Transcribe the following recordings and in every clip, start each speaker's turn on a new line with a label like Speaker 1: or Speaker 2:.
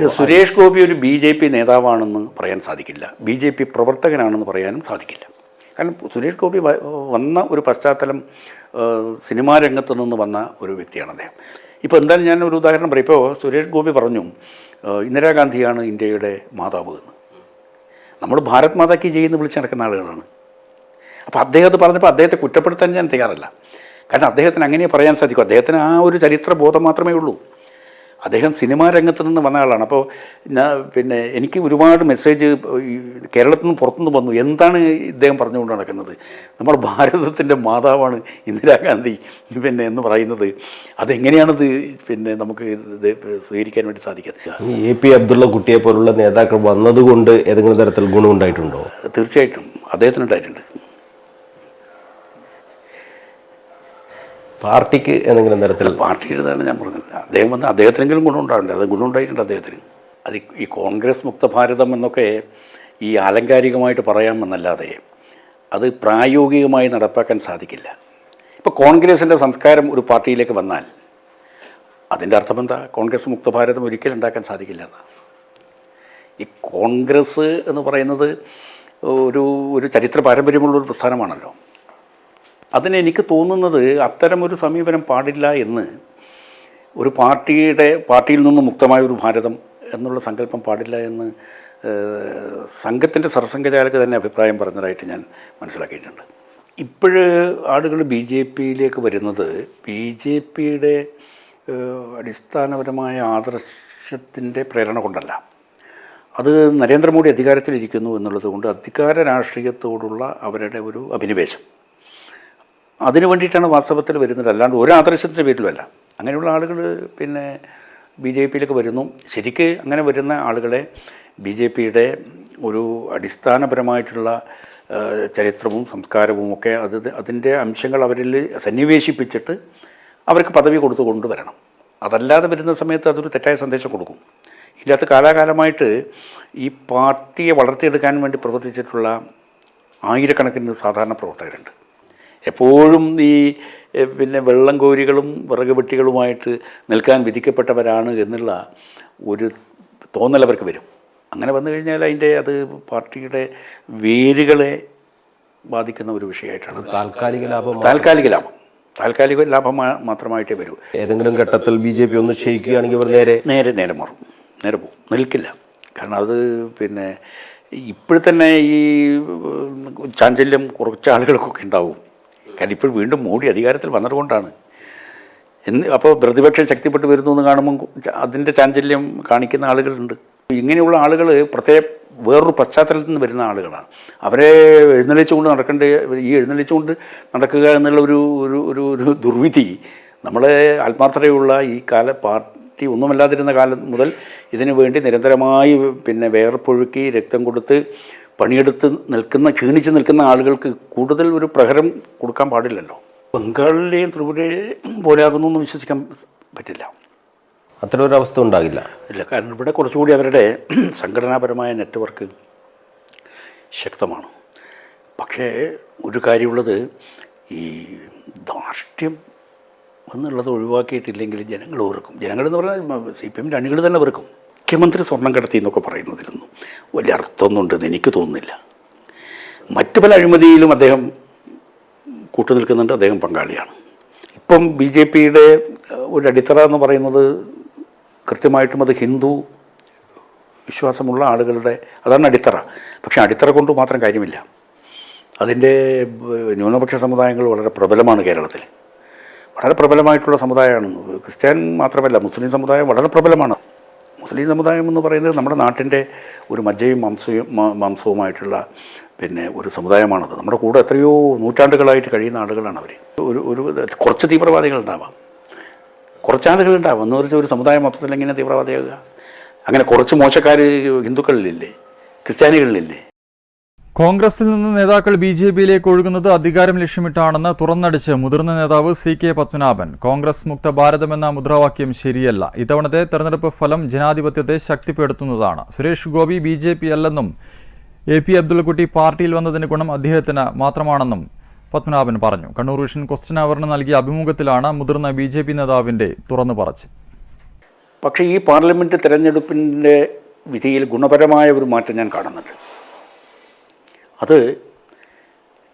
Speaker 1: സുരേഷ് ഗോപി ഒരു B J P നേതാവാണെന്ന് പറയാൻ സാധിക്കില്ല. ബി ജെ പി പ്രവർത്തകനാണെന്ന് പറയാനും സാധിക്കില്ല. കാരണം സുരേഷ് ഗോപി വന്ന ഒരു പശ്ചാത്തലം സിനിമാ രംഗത്ത് നിന്ന് വന്ന ഒരു വ്യക്തിയാണ് അദ്ദേഹം. ഇപ്പോൾ എന്തായാലും ഞാൻ ഒരു ഉദാഹരണം പറയും. ഇപ്പോൾ സുരേഷ് ഗോപി പറഞ്ഞു ഇന്ദിരാഗാന്ധിയാണ് ഇന്ത്യയുടെ മാതാവ് എന്ന്. നമ്മൾ ഭാരത് മാതാക്കി ചെയ്യുന്ന വിളിച്ച് നടക്കുന്ന ആളുകളാണ്. അപ്പോൾ അദ്ദേഹത്തെ പറഞ്ഞപ്പോൾ അദ്ദേഹത്തെ കുറ്റപ്പെടുത്താൻ ഞാൻ തയ്യാറല്ല. കാരണം അദ്ദേഹത്തിന് അങ്ങനെ പറയാൻ സാധിക്കും. അദ്ദേഹത്തിന് ആ ഒരു ചരിത്ര ബോധം മാത്രമേ ഉള്ളൂ. അദ്ദേഹം സിനിമാ രംഗത്ത് നിന്ന് വന്ന ആളാണ്. അപ്പോൾ ഞാൻ പിന്നെ എനിക്ക് ഒരുപാട് മെസ്സേജ് കേരളത്തിൽ നിന്ന് പുറത്തുനിന്ന് വന്നു. എന്താണ് ഇദ്ദേഹം പറഞ്ഞുകൊണ്ട് നടക്കുന്നത്? നമ്മുടെ ഭാരതത്തിന്റെ മാതാവാണ് ഇന്ദിരാഗാന്ധി പിന്നെ എന്ന് പറയുന്നത്. അതെങ്ങനെയാണത് പിന്നെ നമുക്ക് ഇത് സ്വീകരിക്കാൻ വേണ്ടി സാധിക്കുക?
Speaker 2: എ പി അബ്ദുള്ള കുട്ടിയെ പോലുള്ള നേതാക്കൾ വന്നതുകൊണ്ട് ഏതെങ്കിലും തരത്തിൽ ഗുണമുണ്ടായിട്ടുണ്ടോ
Speaker 1: തീർച്ചയായിട്ടും. അദ്ദേഹത്തിനുണ്ടായിട്ടുണ്ട്.
Speaker 2: പാർട്ടിക്ക് ഏതെങ്കിലും തരത്തിൽ
Speaker 1: പാർട്ടിയുടേതാണ് ഞാൻ പറഞ്ഞത്. അദ്ദേഹം വന്ന് അദ്ദേഹത്തിനെങ്കിലും ഗുണമുണ്ടാകണ്ടേ അത് ഗുണമുണ്ടായിട്ടുണ്ട് അദ്ദേഹത്തിന്. അത് ഈ- ഈ കോൺഗ്രസ് മുക്ത ഭാരതം എന്നൊക്കെ ഈ ആലങ്കാരികമായിട്ട് പറയാമെന്നല്ലാതെ അത് പ്രായോഗികമായി നടപ്പാക്കാൻ സാധിക്കില്ല. ഇപ്പോൾ കോൺഗ്രസിന്റെ സംസ്കാരം ഒരു പാർട്ടിയിലേക്ക് വന്നാൽ അതിന്റെ അർത്ഥം എന്താ? കോൺഗ്രസ് മുക്ത ഭാരതം ഒരിക്കലും ഉണ്ടാക്കാൻ സാധിക്കില്ല എന്നാ. ഈ കോൺഗ്രസ് എന്ന് പറയുന്നത് ഒരു ഒരു ചരിത്ര പാരമ്പര്യമുള്ള ഒരു പ്രസ്ഥാനമാണല്ലോ. അതിന് എനിക്ക് തോന്നുന്നത് അത്തരമൊരു സമീപനം പാടില്ല എന്ന് ഒരു പാർട്ടിയുടെ പാർട്ടിയിൽ നിന്ന് മുക്തമായ ഒരു ഭാരതം എന്നുള്ള സങ്കല്പം പാടില്ല എന്ന് സംഘത്തിന്റെ സർസംഘചാലക് തന്നെ അഭിപ്രായം പറഞ്ഞതായിട്ട് ഞാൻ മനസ്സിലാക്കിയിട്ടുണ്ട്. ഇപ്പോഴ് ആളുകൾ ബി ജെ പിയിലേക്ക് വരുന്നത് ബി ജെ പിയുടെ അടിസ്ഥാനപരമായ ആദർശത്തിന്റെ പ്രേരണ കൊണ്ടല്ല. അത് നരേന്ദ്രമോദി അധികാരത്തിലിരിക്കുന്നു എന്നുള്ളത് കൊണ്ട് അധികാര രാഷ്ട്രീയത്തോടുള്ള അവരുടെ ഒരു അഭിനിവേശം. അതിനു വേണ്ടിയിട്ടാണ് വാസ്തവത്തിൽ വരുന്നത്. അല്ലാണ്ട് ഒരു ആദർശത്തിന്റെ പേരിലുമല്ല. അങ്ങനെയുള്ള ആളുകൾ പിന്നെ ബി ജെ പിയിലേക്ക് വരുന്നു. ശരിക്ക് അങ്ങനെ വരുന്ന ആളുകളെ ബി ജെ പിയുടെ ഒരു അടിസ്ഥാനപരമായിട്ടുള്ള ചരിത്രവും സംസ്കാരവും ഒക്കെ അത് അതിന്റെ അംശങ്ങൾ അവരിൽ സന്നിവേശിപ്പിച്ചിട്ട് അവർക്ക് പദവി കൊടുത്തു കൊണ്ടുവരണം. അതല്ലാതെ വരുന്ന സമയത്ത് അതൊരു തെറ്റായ സന്ദേശം കൊടുക്കും. ഇല്ലാത്ത കാലാകാലമായിട്ട് ഈ പാർട്ടിയെ വളർത്തിയെടുക്കാൻ വേണ്ടി പ്രവർത്തിച്ചിട്ടുള്ള ആയിരക്കണക്കിന് സാധാരണ പ്രവർത്തകരുണ്ട്. എപ്പോഴും ഈ പിന്നെ വെള്ളം കോരികളും വിറക് വെട്ടികളുമായിട്ട് നിൽക്കാൻ വിധിക്കപ്പെട്ടവരാണ് എന്നുള്ള ഒരു തോന്നൽ അവർക്ക് വരും. അങ്ങനെ വന്നു കഴിഞ്ഞാൽ അതിന്റെ അത് പാർട്ടിയുടെ വേരുകളെ ബാധിക്കുന്ന ഒരു വിഷയമായിട്ടാണ്.
Speaker 2: താൽക്കാലിക ലാഭം
Speaker 1: താൽക്കാലിക ലാഭം. താൽക്കാലിക ലാഭം മാത്രമായിട്ടേ വരൂ.
Speaker 2: ഏതെങ്കിലും ഘട്ടത്തിൽ ബി ജെ പി ഒന്ന് ക്ഷയിക്കുകയാണെങ്കിൽ അവർ നേരെ
Speaker 1: നേരെ നേരെ മാറും. നേരെ പോകും. നിൽക്കില്ല. കാരണം അത് പിന്നെ ഇപ്പോഴത്തന്നെ ഈ ചാഞ്ചല്യം കുറച്ച് ആളുകൾക്കൊക്കെ ഉണ്ടാവും. കാരണം ഇപ്പോൾ വീണ്ടും മോഡി അധികാരത്തിൽ വന്നതുകൊണ്ടാണ്. എന്ന് അപ്പോൾ പ്രതിപക്ഷം ശക്തിപ്പെട്ട് വരുന്നു എന്ന് കാണുമ്പോൾ അതിന്റെ ചാഞ്ചല്യം കാണിക്കുന്ന ആളുകളുണ്ട്. ഇങ്ങനെയുള്ള ആളുകൾ പ്രത്യേക വേറൊരു പശ്ചാത്തലത്തിൽ നിന്ന് വരുന്ന ആളുകളാണ്. അവരെ എഴുന്നള്ളിച്ചുകൊണ്ട് നടക്കേണ്ട ഈ എഴുന്നള്ളിച്ചുകൊണ്ട് നടക്കുക എന്നുള്ള ഒരു ഒരു ഒരു ഒരു ദുർവിധി നമ്മളെ ആത്മാർത്ഥതയുള്ള ഈ കാല പാർട്ടി ഒന്നുമല്ലാതിരുന്ന കാലം മുതൽ ഇതിനു വേണ്ടി നിരന്തരമായി പിന്നെ വേർപ്പൊഴുക്കി രക്തം കൊടുത്ത് പണിയെടുത്ത് നിൽക്കുന്ന ക്ഷീണിച്ച് നിൽക്കുന്ന ആളുകൾക്ക് കൂടുതൽ ഒരു പ്രഹരം കൊടുക്കാൻ പാടില്ലല്ലോ. ബംഗാളിലെയും ത്രിപുരയും പോലെയാകുന്നു എന്ന് വിശ്വസിക്കാൻ പറ്റില്ല.
Speaker 2: അത്ര ഒരു അവസ്ഥ ഉണ്ടാകില്ല.
Speaker 1: ഇല്ല കാരണം ഇവിടെ കുറച്ചുകൂടി അവരുടെ സംഘടനാപരമായ നെറ്റ്വർക്ക് ശക്തമാണ്. പക്ഷേ ഒരു കാര്യമുള്ളത് ഈ ധാർഷ്ട്യം എന്നുള്ളത് ഒഴിവാക്കിയിട്ടില്ലെങ്കിൽ ജനങ്ങൾ വെറുക്കും. ജനങ്ങളെന്ന് പറഞ്ഞാൽ സി പി എമ്മിന്റെ അണികൾ തന്നെ വെറുക്കും. മുഖ്യമന്ത്രി സ്വർണം കടത്തി എന്നൊക്കെ പറയുന്നതിലൊന്നും വലിയ അർത്ഥമൊന്നുണ്ടെന്ന് എനിക്ക് തോന്നുന്നില്ല. മറ്റു പല അഴിമതിയിലും അദ്ദേഹം കൂട്ടുനിൽക്കുന്നുണ്ട് അദ്ദേഹം പങ്കാളിയാണ്. ഇപ്പം ബി ജെ പിയുടെ ഒരു അടിത്തറ എന്ന് പറയുന്നത് കൃത്യമായിട്ടും അത് ഹിന്ദു വിശ്വാസമുള്ള ആളുകളുടെ അതാണ് അടിത്തറ. പക്ഷേ അടിത്തറ കൊണ്ട് മാത്രം കാര്യമില്ല. അതിന്റെ ന്യൂനപക്ഷ സമുദായങ്ങൾ വളരെ പ്രബലമാണ് കേരളത്തിൽ. വളരെ പ്രബലമായിട്ടുള്ള സമുദായമാണ്. ക്രിസ്ത്യൻ മാത്രമല്ല മുസ്ലിം സമുദായം വളരെ പ്രബലമാണ്. മുസ്ലിം സമുദായം എന്ന് പറയുന്നത് നമ്മുടെ നാട്ടിന്റെ ഒരു മജ്ജയും മാംസവും മാംസവുമായിട്ടുള്ള പിന്നെ ഒരു സമുദായമാണത്. നമ്മുടെ കൂടെ എത്രയോ നൂറ്റാണ്ടുകളായിട്ട് കഴിയുന്ന ആളുകളാണ് അവർ ഒരു ഒരു കുറച്ച് തീവ്രവാദികളുണ്ടാവാം കുറച്ച് ആളുകളുണ്ടാവാം എന്ന് വെച്ചാൽ ഒരു സമുദായം മൊത്തത്തിൽ എങ്ങനെ തീവ്രവാദിയാകുക അങ്ങനെ കുറച്ച് മോശക്കാർ ഹിന്ദുക്കളിലില്ലേ? ക്രിസ്ത്യാനികളിലില്ലേ?
Speaker 3: കോൺഗ്രസിൽ നിന്ന് നേതാക്കൾ ബി ജെ പിയിലേക്ക് ഒഴുകുന്നത് അധികാരം ലക്ഷ്യമിട്ടാണെന്ന് തുറന്നടിച്ച് മുതിർന്ന നേതാവ് സി കെ പത്മനാഭൻ. കോൺഗ്രസ് മുക്ത ഭാരതം എന്ന മുദ്രാവാക്യം ശരിയല്ല. ഇത്തവണത്തെ തെരഞ്ഞെടുപ്പ് ഫലം ജനാധിപത്യത്തെ ശക്തിപ്പെടുത്തുന്നതാണ്. Suresh Gopi B J P അല്ലെന്നും എ പി അബ്ദുൾകുട്ടി പാർട്ടിയിൽ വന്നതിന് ഗുണം അദ്ദേഹത്തിന് മാത്രമാണെന്നും പത്മനാഭൻ പറഞ്ഞു. കണ്ണൂർ വിഷൻ ക്വസ്റ്റ്യൻ അവറിന് നൽകിയ അഭിമുഖത്തിലാണ് മുതിർന്ന ബി ജെ പി നേതാവിന്റെ തുറന്നു പറച്ച്
Speaker 1: പക്ഷേ ഈ പാർലമെന്റ് തെരഞ്ഞെടുപ്പിന്റെ വിധിയിൽ ഗുണപരമായ ഒരു മാറ്റം ഞാൻ കാണുന്നുണ്ട്. അത്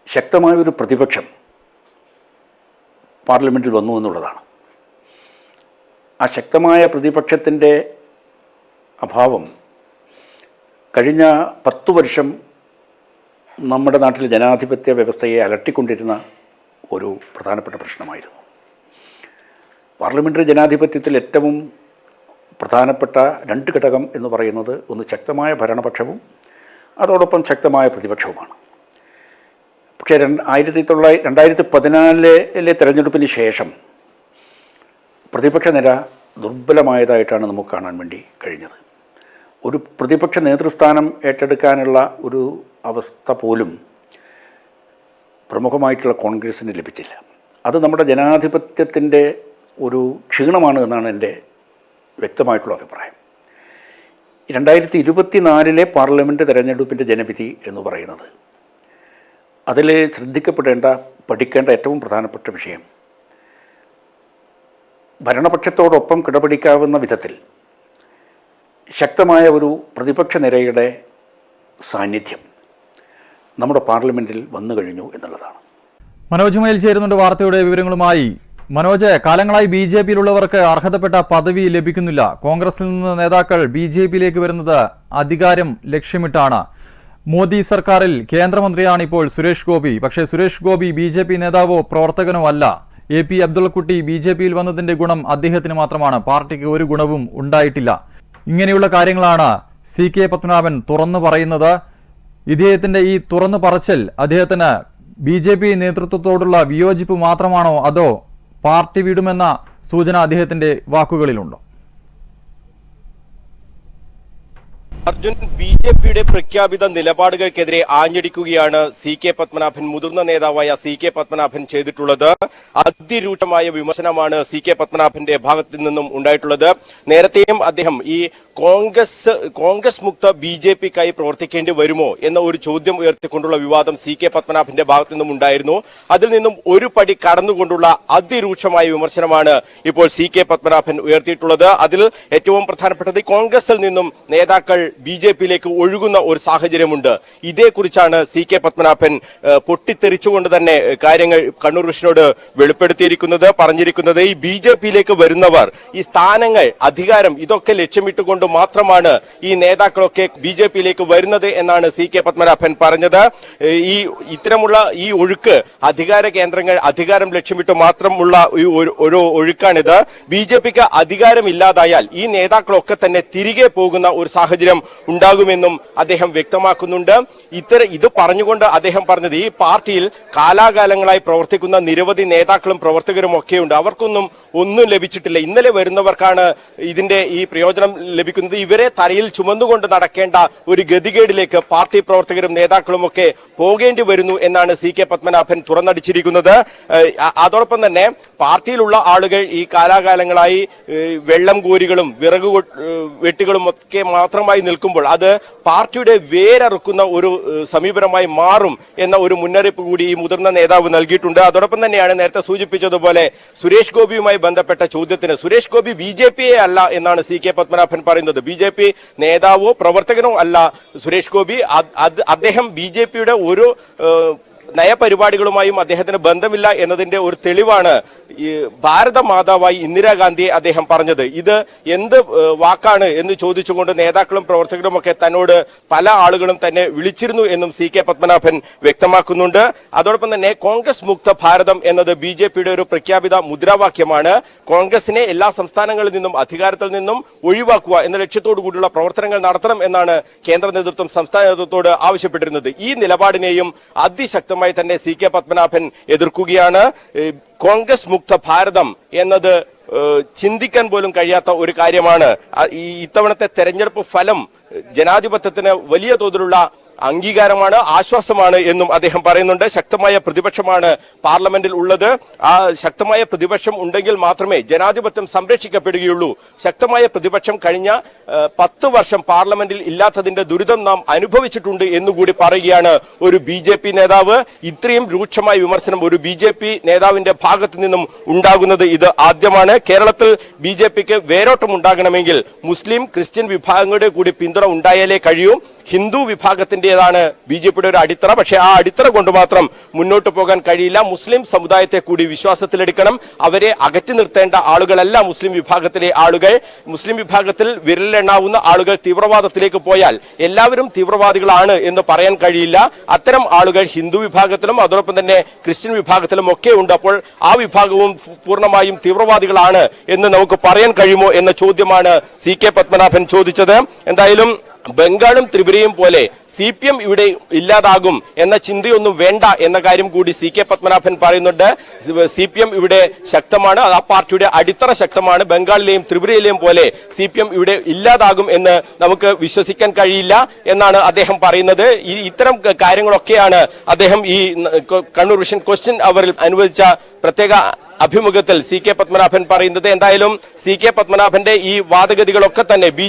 Speaker 1: ശക്തമായൊരു പ്രതിപക്ഷം പാർലമെന്റിൽ വന്നു എന്നുള്ളതാണ്. ആ ശക്തമായ പ്രതിപക്ഷത്തിന്റെ അഭാവം കഴിഞ്ഞ പത്തു വർഷം നമ്മുടെ നാട്ടിൽ ജനാധിപത്യ വ്യവസ്ഥയെ അലട്ടിക്കൊണ്ടിരുന്ന ഒരു പ്രധാനപ്പെട്ട പ്രശ്നമായിരുന്നു. പാർലമെന്ററി ജനാധിപത്യത്തിൽ ഏറ്റവും പ്രധാനപ്പെട്ട രണ്ട് ഘടകം എന്ന് പറയുന്നത് ഒന്ന് ശക്തമായ ഭരണപക്ഷവും അതോടൊപ്പം ശക്തമായ പ്രതിപക്ഷവുമാണ്. പക്ഷേ രണ്ട് ആയിരത്തി തൊള്ളായിരത്തി രണ്ടായിരത്തി പതിനാലിലെ തെരഞ്ഞെടുപ്പിന് ശേഷം പ്രതിപക്ഷ നിര ദുർബലമായതായിട്ടാണ് നമുക്ക് കാണാൻ വേണ്ടി കഴിഞ്ഞത്. ഒരു പ്രതിപക്ഷ നേതൃസ്ഥാനം ഏറ്റെടുക്കാനുള്ള ഒരു അവസ്ഥ പോലും പ്രമുഖമായിട്ടുള്ള കോൺഗ്രസ്സിന് ലഭിച്ചില്ല. അത് നമ്മുടെ ജനാധിപത്യത്തിന്റെ ഒരു ക്ഷീണമാണ് എന്നാണ് എന്റെ വ്യക്തമായിട്ടുള്ള അഭിപ്രായം. രണ്ടായിരത്തി ഇരുപത്തി നാലിലെ പാർലമെന്റ് തെരഞ്ഞെടുപ്പിന്റെ ജനവിധി എന്ന് പറയുന്നത്. അതിൽ ശ്രദ്ധിക്കപ്പെടേണ്ട പഠിക്കേണ്ട ഏറ്റവും പ്രധാനപ്പെട്ട വിഷയം. ഭരണപക്ഷത്തോടൊപ്പം കിടപിടിക്കാവുന്ന വിധത്തിൽ ശക്തമായ ഒരു പ്രതിപക്ഷ നിരയുടെ സാന്നിധ്യം നമ്മുടെ പാർലമെന്റിൽ വന്നു കഴിഞ്ഞു എന്നുള്ളതാണ്.
Speaker 3: മനോജ് മയിൽ ചേരുന്നുണ്ട് വാർത്തയുടെ വിവരങ്ങളുമായി മനോജ് കാലങ്ങളായി ബി ജെ പിയിലുള്ളവർക്ക് അർഹതപ്പെട്ട പദവി ലഭിക്കുന്നില്ല. കോൺഗ്രസിൽ നിന്ന് നേതാക്കൾ ബി ജെ പിയിലേക്ക് വരുന്നത് അധികാരം ലക്ഷ്യമിട്ടാണ്. മോദി സർക്കാരിൽ കേന്ദ്രമന്ത്രിയാണ് ഇപ്പോൾ സുരേഷ് ഗോപി. പക്ഷേ Suresh Gopi B J P നേതാവോ പ്രവർത്തകനോ അല്ല. A P Abdullakutty B J പിയിൽ വന്നതിന്റെ ഗുണം അദ്ദേഹത്തിന് മാത്രമാണ്. പാർട്ടിക്ക് ഒരു ഗുണവും ഉണ്ടായിട്ടില്ല. ഇങ്ങനെയുള്ള കാര്യങ്ങളാണ് സി കെ പത്മനാഭൻ തുറന്നു പറയുന്നത്. ഇദ്ദേഹത്തിന്റെ ഈ തുറന്നു പറച്ചൽ അദ്ദേഹത്തിന് ബി ജെ പി നേതൃത്വത്തോടുള്ള വിയോജിപ്പ് മാത്രമാണോ അതോ പാർട്ടി വിടുമെന്ന സൂചന അദ്ദേഹത്തിന്റെ വാക്കുകളിലുണ്ടോ?
Speaker 4: അർജുൻ ബി ജെ പിയുടെ പ്രഖ്യാപിത നിലപാടുകൾക്കെതിരെ ആഞ്ഞടിക്കുകയാണ് സി കെ പത്മനാഭൻ മുതിർന്ന നേതാവായ സി കെ പത്മനാഭൻ ചെയ്തിട്ടുള്ളത്. അതിരൂക്ഷമായ വിമർശനമാണ് സി കെ പത്മനാഭന്റെ ഭാഗത്തു നിന്നും ഉണ്ടായിട്ടുള്ളത്. നേരത്തെയും അദ്ദേഹം ഈ കോൺഗ്രസ് കോൺഗ്രസ് മുക്ത ബി ജെ പിക്കായി പ്രവർത്തിക്കേണ്ടി വരുമോ എന്ന ഒരു ചോദ്യം ഉയർത്തിക്കൊണ്ടുള്ള വിവാദം സി കെ പത്മനാഭന്റെ ഭാഗത്തു നിന്നും ഉണ്ടായിരുന്നു. അതിൽ നിന്നും ഒരു പടി കടന്നുകൊണ്ടുള്ള അതിരൂക്ഷമായ വിമർശനമാണ് ഇപ്പോൾ സി കെ പത്മനാഭൻ ഉയർത്തിയിട്ടുള്ളത്. അതിൽ ഏറ്റവും പ്രധാനപ്പെട്ടത് കോൺഗ്രസിൽ നിന്നും നേതാക്കൾ ബി ജെ പിയിലേക്ക് ഒഴുകുന്ന ഒരു സാഹചര്യമുണ്ട്. ഇതേക്കുറിച്ചാണ് സി കെ പത്മനാഭൻ പൊട്ടിത്തെറിച്ചുകൊണ്ട് തന്നെ കാര്യങ്ങൾ കണ്ണൂർ കൃഷ്ണനോട് വെളിപ്പെടുത്തിയിരിക്കുന്നത് പറഞ്ഞിരിക്കുന്നത്. ഈ ബി ജെ പിയിലേക്ക് വരുന്നവർ ഈ സ്ഥാനങ്ങൾ അധികാരം ഇതൊക്കെ ലക്ഷ്യമിട്ടുകൊണ്ട് മാത്രമാണ് ഈ നേതാക്കളൊക്കെ ബി ജെ പിയിലേക്ക് വരുന്നത് എന്നാണ് സി കെ പത്മനാഭൻ പറഞ്ഞത്. ഈ ഇത്തരമുള്ള ഈ ഒഴുക്ക് അധികാര കേന്ദ്രങ്ങൾ അധികാരം ലക്ഷ്യമിട്ട് മാത്രമുള്ള ഒരു- ഒഴുക്കാണിത്. ബി ജെ പിക്ക് അധികാരമില്ലാതായാൽ ഈ നേതാക്കളൊക്കെ തന്നെ തിരികെ പോകുന്ന ഒരു സാഹചര്യം ഉണ്ടാകുമെന്നും അദ്ദേഹം വ്യക്തമാക്കുന്നുണ്ട്. ഇത്തര ഇത് പറഞ്ഞുകൊണ്ട് അദ്ദേഹം പറഞ്ഞത് ഈ പാർട്ടിയിൽ കാലാകാലങ്ങളായി പ്രവർത്തിക്കുന്ന നിരവധി നേതാക്കളും പ്രവർത്തകരും ഒക്കെയുണ്ട്. അവർക്കൊന്നും ഒന്നും ലഭിച്ചിട്ടില്ല. ഇന്നലെ വരുന്നവർക്കാണ് ഇതിന്റെ ഈ പ്രയോജനം ലഭിക്കുന്നത്. ഇവരെ തലയിൽ ചുമന്നുകൊണ്ട് നടക്കേണ്ട ഒരു ഗതികേടിലേക്ക് പാർട്ടി പ്രവർത്തകരും നേതാക്കളും ഒക്കെ പോകേണ്ടി വരുന്നു എന്നാണ് സി കെ പത്മനാഭൻ തുറന്നടിച്ചിരിക്കുന്നത്. അതോടൊപ്പം തന്നെ പാർട്ടിയിലുള്ള ആളുകൾ ഈ കാലാകാലങ്ങളായി വെള്ളം കോരികളും വിറക് വെട്ടുകളും ഒക്കെ മാത്രമായി നിൽക്കുമ്പോൾ അത് പാർട്ടിയുടെ വേരറുക്കുന്ന ഒരു സമീപനമായി മാറും എന്ന ഒരു മുന്നറിയിപ്പ് കൂടി ഈ മുതിർന്ന നേതാവ് നൽകിയിട്ടുണ്ട്. അതോടൊപ്പം തന്നെയാണ് നേരത്തെ സൂചിപ്പിച്ചതുപോലെ സുരേഷ് ഗോപിയുമായി ബന്ധപ്പെട്ട ചോദ്യത്തിന് സുരേഷ് ഗോപി ബി ജെ പിയെ അല്ല എന്നാണ് സി കെ പത്മനാഭൻ പറയുന്നത്. ബി ജെ പി നേതാവോ പ്രവർത്തകനോ അല്ല സുരേഷ് ഗോപി. അദ്ദേഹം ബി ജെ പിയുടെ ഒരു നയപരിപാടികളുമായും അദ്ദേഹത്തിന് ബന്ധമില്ല എന്നതിന്റെ ഒരു തെളിവാണ് ഈ ഭാരത മാതാവായി ഇന്ദിരാഗാന്ധിയെ അദ്ദേഹം പറഞ്ഞത്. ഇത് എന്ത് വാക്കാണ് എന്ന് ചോദിച്ചുകൊണ്ട് നേതാക്കളും പ്രവർത്തകരും ഒക്കെ തന്നോട് പല ആളുകളും തന്നെ വിളിച്ചിരുന്നു എന്നും സി കെ പത്മനാഭൻ വ്യക്തമാക്കുന്നുണ്ട്. അതോടൊപ്പം തന്നെ കോൺഗ്രസ് മുക്ത ഭാരതം എന്നത് ബി ജെ പിയുടെ ഒരു പ്രഖ്യാപിത മുദ്രാവാക്യമാണ്. കോൺഗ്രസിനെ എല്ലാ സംസ്ഥാനങ്ങളിൽ നിന്നും അധികാരത്തിൽ നിന്നും ഒഴിവാക്കുക എന്ന ലക്ഷ്യത്തോടു കൂടിയുള്ള പ്രവർത്തനങ്ങൾ നടത്തണം എന്നാണ് കേന്ദ്ര നേതൃത്വം സംസ്ഥാന നേതൃത്വത്തോട് ആവശ്യപ്പെട്ടിരുന്നത്. ഈ നിലപാടിനെയും അതിശക്തമായി തന്നെ സി കെ പത്മനാഭൻ എതിർക്കുകയാണ്. കോൺഗ്രസ് മുക്ത ഭാരതം എന്നത് ചിന്തിക്കാൻ പോലും കഴിയാത്ത ഒരു കാര്യമാണ്. ഈ ഇത്തവണത്തെ തെരഞ്ഞെടുപ്പ് ഫലം ജനാധിപത്യത്തിന് വലിയ തോതിലുള്ള അംഗീകാരമാണ് ആശ്വാസമാണ് എന്നും അദ്ദേഹം പറയുന്നുണ്ട്. ശക്തമായ പ്രതിപക്ഷമാണ് പാർലമെന്റിൽ ഉള്ളത്. ആ ശക്തമായ പ്രതിപക്ഷം ഉണ്ടെങ്കിൽ മാത്രമേ ജനാധിപത്യം സംരക്ഷിക്കപ്പെടുകയുള്ളൂ. ശക്തമായ പ്രതിപക്ഷം കഴിഞ്ഞ പത്ത് വർഷം പാർലമെന്റിൽ ഇല്ലാത്തതിന്റെ ദുരിതം നാം അനുഭവിച്ചിട്ടുണ്ട് എന്നുകൂടി പറയുകയാണ് ഒരു ബി ജെ പി നേതാവ്. ഇത്രയും രൂക്ഷമായ വിമർശനം ഒരു ബി ജെ പി നേതാവിന്റെ ഭാഗത്ത് നിന്നും ഉണ്ടാകുന്നത് ഇത് ആദ്യമാണ്. കേരളത്തിൽ ബി ജെ പിക്ക് വേരോട്ടം ഉണ്ടാകണമെങ്കിൽ മുസ്ലിം ക്രിസ്ത്യൻ വിഭാഗങ്ങളുടെ കൂടി പിന്തുണ ഉണ്ടായാലേ കഴിയൂ. ഹിന്ദു വിഭാഗത്തിന്റേതാണ് ബി ജെ പിയുടെ ഒരു അടിത്തറ. പക്ഷേ ആ അടിത്തറ കൊണ്ട് മാത്രം മുന്നോട്ട് പോകാൻ കഴിയില്ല. മുസ്ലിം സമുദായത്തെ കൂടി വിശ്വാസത്തിലെടുക്കണം. അവരെ അകറ്റി നിർത്തേണ്ട ആളുകളല്ല മുസ്ലിം വിഭാഗത്തിലെ ആളുകൾ. മുസ്ലിം വിഭാഗത്തിൽ വിരലിലെണ്ണാവുന്ന ആളുകൾ തീവ്രവാദത്തിലേക്ക് പോയാൽ എല്ലാവരും തീവ്രവാദികളാണ് എന്ന് പറയാൻ കഴിയില്ല. അത്തരം ആളുകൾ ഹിന്ദു വിഭാഗത്തിലും അതോടൊപ്പം തന്നെ ക്രിസ്ത്യൻ വിഭാഗത്തിലും ഒക്കെ ഉണ്ട്. അപ്പോൾ ആ വിഭാഗവും പൂർണമായും തീവ്രവാദികളാണ് എന്ന് നമുക്ക് പറയാൻ കഴിയുമോ എന്ന ചോദ്യമാണ് സി കെ പത്മനാഭൻ ചോദിച്ചത്. എന്തായാലും ബംഗാളും ത്രിപുരയും പോലെ സി പി എം ഇവിടെ ഇല്ലാതാകും എന്ന ചിന്തയൊന്നും വേണ്ട എന്ന കാര്യം കൂടി സി കെ പത്മനാഭൻ പറയുന്നുണ്ട്. സി പി എം ഇവിടെ ശക്തമാണ്. ആ പാർട്ടിയുടെ അടിത്തറ ശക്തമാണ്. ബംഗാളിലെയും ത്രിപുരയിലെയും പോലെ സി പി എം ഇവിടെ ഇല്ലാതാകും എന്ന് നമുക്ക് വിശ്വസിക്കാൻ കഴിയില്ല എന്നാണ് അദ്ദേഹം പറയുന്നത്. ഈ ഇത്തരം കാര്യങ്ങളൊക്കെയാണ് അദ്ദേഹം ഈ കണ്ണൂർ വിഷൻ ക്വസ്റ്റ്യൻ അവറിൽ അനുവദിച്ച പ്രത്യേക അഭിമുഖത്തിൽ സി കെ പത്മനാഭൻ പറയുന്നത്. എന്തായാലും സി കെ പത്മനാഭന്റെ ഈ വാദഗതികളൊക്കെ തന്നെ ബി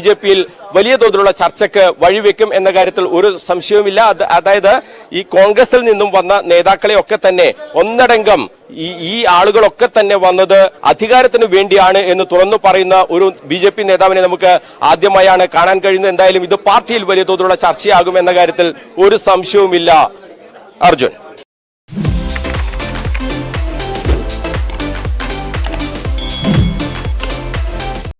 Speaker 4: വലിയ തോതിലുള്ള ചർച്ചയ്ക്ക് വഴിവെക്കും എന്ന കാര്യത്തിൽ ഒരു സംശയവുമില്ല. അത് അതായത് ഈ കോൺഗ്രസിൽ നിന്നും വന്ന നേതാക്കളെ ഒക്കെ തന്നെ ഒന്നടങ്കം ഈ ഈ ആളുകളൊക്കെ തന്നെ വന്നത് അധികാരത്തിന് വേണ്ടിയാണ് എന്ന് തുറന്നു പറയുന്ന ഒരു ബി ജെ പി നേതാവിനെ നമുക്ക് ആദ്യമായാണ് കാണാൻ കഴിയുന്നത്. എന്തായാലും ഇത് പാർട്ടിയിൽ വലിയ തോതിലുള്ള ചർച്ചയാകും എന്ന കാര്യത്തിൽ ഒരു സംശയവുമില്ല. അർജുൻ.